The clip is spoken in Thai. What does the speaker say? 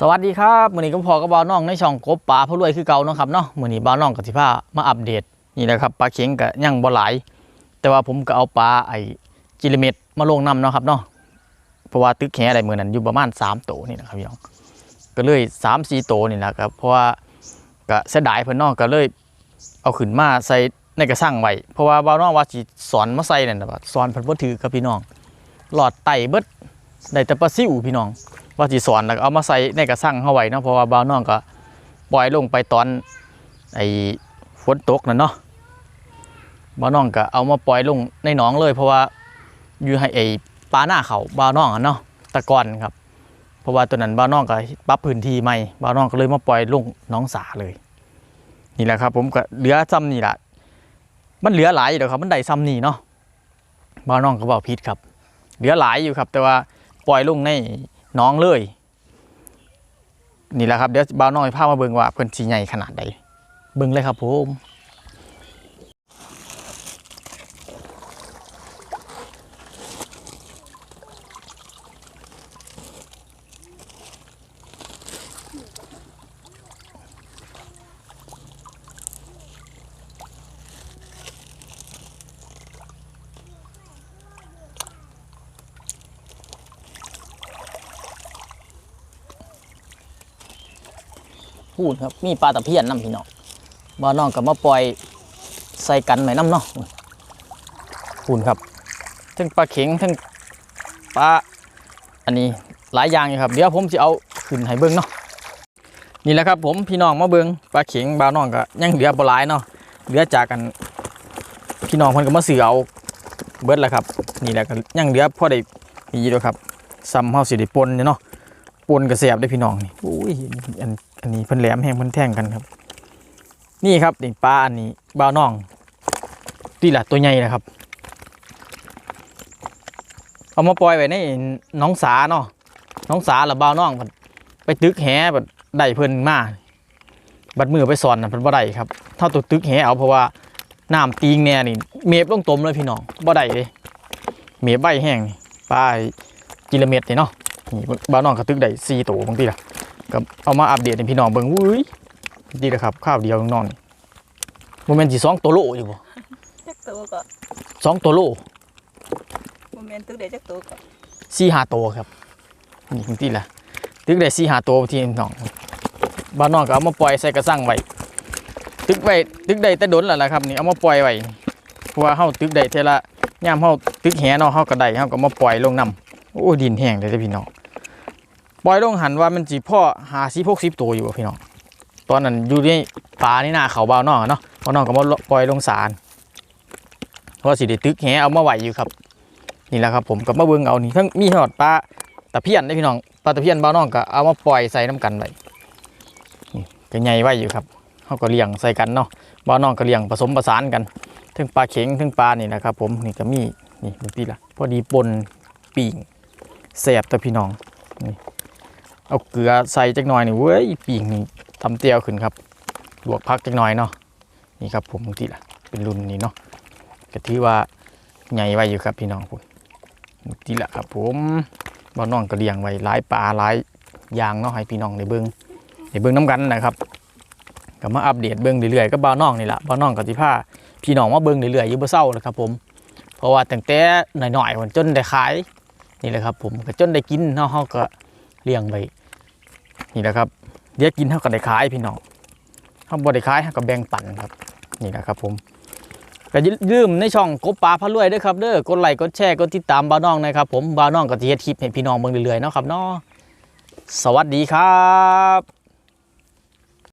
สวัสดีครับมือนี้ก็พอกับบ่าวน้องในช่องกบปลาผู้รวยคือเก่าเนาะครับเนาะมือนี้บ่าวน้องกับสิพามาอัปเดตนี่แหละครับปลาเข็งก็ยังบ่หลาย แต่ว่าผมก็เอาปลาไอ้จิลิเม็ดมาลงน้ำเนาะครับเนาะเพราะว่าตึกแหอะไรมือนั้นอยู่ประมาณ3โตนี่นะครับพี่น้องก็เลย3 4โตนี่นะครับเพราะว่าก็เสียดายเพิ่นเนาะก็เลยเอาขึ้นมาใส่ในกระสั่งไว้เพราะว่าบ่าวน้องว่าสิสอนมาใส่นั่นน่ะว่าสอนเพิ่นบ่ถือครับพี่น้องหลอดไตเบิดได้แต่ปลาซิวพี่น้อง ว่าสิสอนแล้วเอามาใส่ในกระสั่งเฮาไว้เนาะเพราะว่าบ่าวน้องก็ปล่อยลงไปตอนไอ้ฝนตกนั่นเนาะบ่าวน้องก็เอามาปล่อยลงในหนองเลย เพราะว่าอยู่ให้ไอ้ปลาหน้าเขาบ่าวน้องอะเนาะตะกอนครับ เพราะว่าตัวนั้นบ่าวน้องก็ปรับพื้นที่ใหม่บ่าวน้องก็เลยมาปล่อยลงหน้องสาเลย นี่แหละครับ ผมก็เหลือซ้ำนี่แหละมันเหลือหลายอยู่เดี๋ยวครับมันได้ซ้ำนี่เนาะบ่าวน้องก็บอกผิดครับ เหลือหลายอยู่ครับ แต่ว่าปล่อยลงใน น้องเลย นี่แหละครับเดี๋ยวบ่าวน้อยพามาเบิ่งว่าเพิ่นสีใหญ่ขนาดใดเบิ่งเลยครับผม พูดครับมีปลาตะเพียนน้ำพี่น้องบ่าน้องก็มาปล่อยใส่กันไหมน้ำเนาะพูดครับทั้งปลาเข็งทั้งปลาอันนี้หลายอย่างอยู่ครับ เดี๋ยวผมจะเอาขึ้นให้เบิ่งเนาะนี่แหละครับผมพี่น้องมาเบิ่งปลาเข็งบ่าวน้องก็ยังเหลือบ่หลายเนาะเหลือจากกันพี่น้องเพิ่นก็มาซื้อเอาเบิดแล้วครับ นี่แหละก็ยังเหลือพอได้มีด้วยครับซ้ำเฮาสิได้ปนเนาะปนกระแสบได้พี่น้องนี่โอ้ยอัน อันนี้เพิ่นแหลมแห้งเพิ่นแท่งกันครับ นี่ครับนี่ปลาอันนี้บ่าวน้องนี่แหละตัวใหญ่นะครับ เอามาปล่อยไว้ในน้องสาเนาะน้องสาแล้วบ่าวน้องไปตึกแหแบบได้เพิ่นมาบัดมือไปสอนน่ะเพิ่นบ่ได้ครับเท่าตัวตึกแหเอาเพราะว่าน้ำตีงแน่นี่เมฟลงตมเลยพี่น้องบ่ได้เลยเมฟใบแห้งปลากิโลเมตรเนาะนี่บ่าวน้องก็ตึกได้4ตัวบางทีล่ะ ก็เอามาอัปเดตให้พี่น้องเบิ่งอุ้ยดีแล้วครับข้าวเดียวน้องๆนี่โมเมนต์สิสองตัวโลอยู่บ่จักตัวก็สองตัวโลโมเมนต์ตึกเดจักตัวก็สี่ห้าตัวครับนี่จริงๆแหละตึกได้สี่ห้าตัวที่น้องบ้านน้องก็เอามาปล่อยใส่กระสังไว้ตึกไว้ตึกได้แต่ดนแล้วล่ะครับนี่เอามาปล่อยไว้เพราะว่าเฮาตึกได้เทละย่ามเฮาตึกแหเนาะเฮาก็ได้เฮาก็มาปล่อยลงน้ำโอ้ดินแห้งเลยเด้อพี่น้อง ปล่อยลงหันว่ามันสิพ่อหาสิหกสิบตัวอยู่พี่น้องตอนนั้นอยู่ในป่านี่นาเขาบ่าวน้องอะเนาะบ่าวน้องก็มาปล่อยลงสารเพราะสิได้ตึกแหเอามาไว้อยู่ครับ นี่แหละครับผมกับมาเบิ่งเอานี่ทั้งมีทอดปลาตะเพียนได้พี่น้องปลาตะเพียนบ้าวน้องก็เอามาปล่อยใส่น้ำกันไว้นี่ก็ใหญ่ไว้อยู่ครับเขาก็เลี้ยงใส่กันเนาะบ้าวน้องก็เลี้ยงผสมผสานกันทั้งปลาเข็งทั้งปลานี่นะครับผมนี่ก็มีนี่บางทีละพอดีปนปีงแสบแต่พี่น้องนี่ เอาเกลือใส่จักหน่อยนี่เว้ยปีงนี่ทำเตียวขึ้นครับลวกพักจักหน่อยเนาะนี่ครับผมบางทีละเป็นรุ่นนี้เนาะก็ถือว่าใหญ่ไว้อยู่ครับพี่น้องผมนี่แหละครับผมบ้านน้องก็เลี้ยงไว้หลายปลาหลายยางเนาะให้พี่น้องได้เบิ่งได้เบิ่งน้ำกันนะครับก็มาอัปเดตเบิ่งเรื่อยๆก็บ้านน้องนี่แหละบ้านน้องก็สิพาพี่น้องมาเบิ่งเรื่อยๆอยู่บ่เศร้าเลยครับผมเพราะว่าตั้งแต่หน้อยๆมันจนได้ขายนี่แหละครับผมก็จนได้กินเนาะเฮาก็ เลี้ยงไว้นี่แหละครับเดี๋ยวกินเท่ากับได้ขายพี่น้องเฮาบ่ได้ขายเฮาก็แบ่งปันครับ นี่แหละครับ ผมก็อย่าลืมในช่องกบปลาพะรวยด้วยครับเด้อกดไลค์กดแชร์กดติดตามบ้าน้องนะครับผมบ้าน้องก็จะเฮ็ดคลิปให้พี่น้องเบิ่งเรื่อยๆเนาะครับเนาะสวัสดีครับ